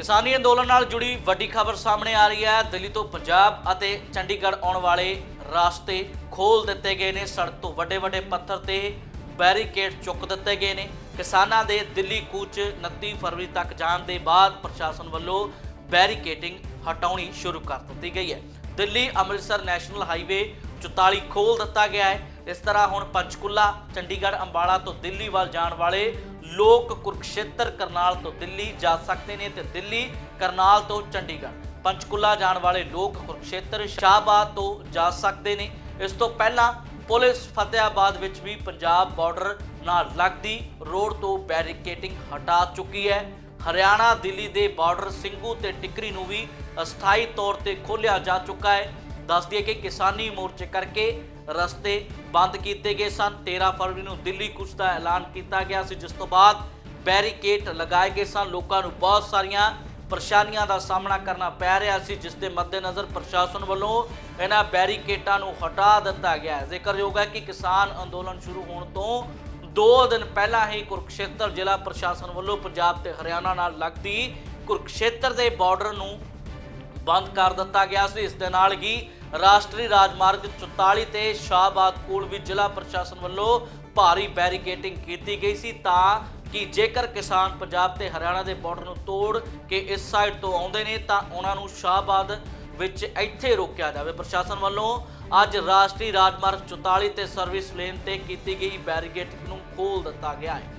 ਕਿਸਾਨੀ ਅੰਦੋਲਨ ਨਾਲ ਜੁੜੀ ਵੱਡੀ ਖਬਰ ਸਾਹਮਣੇ ਆ ਰਹੀ ਹੈ। ਦਿੱਲੀ ਤੋਂ ਪੰਜਾਬ ਅਤੇ ਚੰਡੀਗੜ੍ਹ ਆਉਣ ਵਾਲੇ ਰਾਸਤੇ ਖੋਲ ਦਿੱਤੇ ਗਏ ਨੇ। ਸੜਕ ਤੋਂ ਵੱਡੇ ਵੱਡੇ ਪੱਥਰ ਤੇ ਬੈਰੀਕੇਡ ਚੁੱਕ ਦਿੱਤੇ ਗਏ ਨੇ। ਕਿਸਾਨਾਂ ਦੇ ਦਿੱਲੀ ਕੂਚ 29 ਫਰਵਰੀ ਤੱਕ ਜਾਣ ਦੇ ਬਾਅਦ ਪ੍ਰਸ਼ਾਸਨ ਵੱਲੋਂ ਬੈਰੀਕੇਟਿੰਗ ਹਟਾਉਣੀ ਸ਼ੁਰੂ ਕਰ ਦਿੱਤੀ ਗਈ ਹੈ। ਦਿੱਲੀ ਅੰਮ੍ਰਿਤਸਰ ਨੈਸ਼ਨਲ ਹਾਈਵੇ 44 ਖੋਲ ਦਿੱਤਾ ਗਿਆ ਹੈ। ਇਸ ਤਰ੍ਹਾਂ ਹੁਣ ਪੰਚਕੁਲਾ, ਚੰਡੀਗੜ੍ਹ, ਅੰਬਾਲਾ ਤੋਂ ਦਿੱਲੀ ਵੱਲ ਜਾਣ ਵਾਲੇ ਲੋਕ ਕੁਰਕਸ਼ੇਤਰ ਕਰਨਾਲ ਤੋਂ ਦਿੱਲੀ ਜਾ ਸਕਦੇ ਨੇ ਤੇ ਦਿੱਲੀ ਕਰਨਾਲ ਤੋਂ ਚੰਡੀਗੜ੍ਹ। ਪੰਚਕੁਲਾ ਜਾਣ ਵਾਲੇ ਲੋਕ ਕੁਰਕਸ਼ੇਤਰ ਸ਼ਾਹਬਾਦ ਤੋਂ ਜਾ ਸਕਦੇ ਨੇ। ਇਸ ਤੋਂ ਪਹਿਲਾਂ ਪੁਲਿਸ ਫਤਿਆਬਾਦ ਵਿੱਚ ਵੀ ਪੰਜਾਬ ਬਾਰਡਰ ਨਾਲ ਲੱਗਦੀ ਰੋਡ ਤੋਂ ਬੈਰੀਕੇਟਿੰਗ ਹਟਾ ਚੁੱਕੀ ਹੈ। ਹਰਿਆਣਾ, ਦਿੱਲੀ ਦੇ ਬਾਰਡਰ ਸਿੰਘੂ ਤੇ ਟਿਕਰੀ ਨੂੰ ਵੀ ਅਸਥਾਈ ਤੌਰ ਤੇ ਖੋਲ੍ਹਿਆ ਜਾ ਚੁੱਕਾ ਹੈ। ਦੱਸ ਦਈਏ ਕਿ ਕਿਸਾਨੀ ਮੋਰਚੇ ਕਰਕੇ ਰਸਤੇ ਬੰਦ ਕੀਤੇ ਗਏ ਸਨ। 13 ਫਰਵਰੀ ਨੂੰ ਦਿੱਲੀ ਕੁਛ ਦਾ ਐਲਾਨ ਕੀਤਾ ਗਿਆ ਸੀ, ਜਿਸ ਤੋਂ ਬਾਅਦ ਬੈਰੀਕੇਡ ਲਗਾਏ ਗਏ ਸਨ। ਲੋਕਾਂ ਨੂੰ ਬਹੁਤ ਸਾਰੀਆਂ ਪਰੇਸ਼ਾਨੀਆਂ ਦਾ ਸਾਹਮਣਾ ਕਰਨਾ ਪੈ ਰਿਹਾ ਸੀ, ਜਿਸ ਦੇ ਮੱਦੇਨਜ਼ਰ ਪ੍ਰਸ਼ਾਸਨ ਵੱਲੋਂ ਇਹਨਾਂ ਬੈਰੀਕੇਟਾਂ ਨੂੰ ਹਟਾ ਦਿੱਤਾ ਗਿਆ ਹੈ। ਜ਼ਿਕਰਯੋਗ ਹੈ ਕਿ ਕਿਸਾਨ ਅੰਦੋਲਨ ਸ਼ੁਰੂ ਹੋਣ ਤੋਂ 2 ਦਿਨ ਪਹਿਲਾਂ ਹੀ ਕੁਰਕਸ਼ੇਤਰ ਜ਼ਿਲ੍ਹਾ ਪ੍ਰਸ਼ਾਸਨ ਵੱਲੋਂ ਪੰਜਾਬ ਤੇ ਹਰਿਆਣਾ ਨਾਲ ਲੱਗਦੀ ਕੁਰਕਸ਼ੇਤਰ ਦੇ ਬਾਰਡਰ ਨੂੰ ਬੰਦ ਕਰ ਦਿੱਤਾ ਗਿਆ ਸੀ। ਇਸ ਦੇ ਨਾਲ ਹੀ ਰਾਸ਼ਟਰੀ ਰਾਜਮਾਰਗ 44 ਤੇ ਸ਼ਾਹਬਾਦ ਕੋਲ ਵੀ ਜ਼ਿਲ੍ਹਾ ਪ੍ਰਸ਼ਾਸਨ ਵੱਲੋਂ ਭਾਰੀ ਬੈਰੀਕੇਟਿੰਗ ਕੀਤੀ ਗਈ ਸੀ ਤਾਂ ਕਿ ਜੇਕਰ ਕਿਸਾਨ ਪੰਜਾਬ ਤੇ ਹਰਿਆਣਾ ਦੇ ਬਾਰਡਰ ਨੂੰ ਤੋੜ ਕੇ ਇਸ ਸਾਈਡ ਤੋਂ ਆਉਂਦੇ ਨੇ ਤਾਂ ਉਹਨਾਂ ਨੂੰ ਸ਼ਾਹਬਾਦ ਵਿੱਚ ਇੱਥੇ ਰੋਕਿਆ ਜਾਵੇ। ਪ੍ਰਸ਼ਾਸਨ ਵੱਲੋਂ ਅੱਜ ਰਾਸ਼ਟਰੀ ਰਾਜਮਾਰਗ 44 ਤੇ ਸਰਵਿਸ ਲੇਨ ਤੇ ਕੀਤੀ ਗਈ ਬੈਰੀਕੇਡ ਨੂੰ ਖੋਲ ਦਿੱਤਾ ਗਿਆ ਹੈ।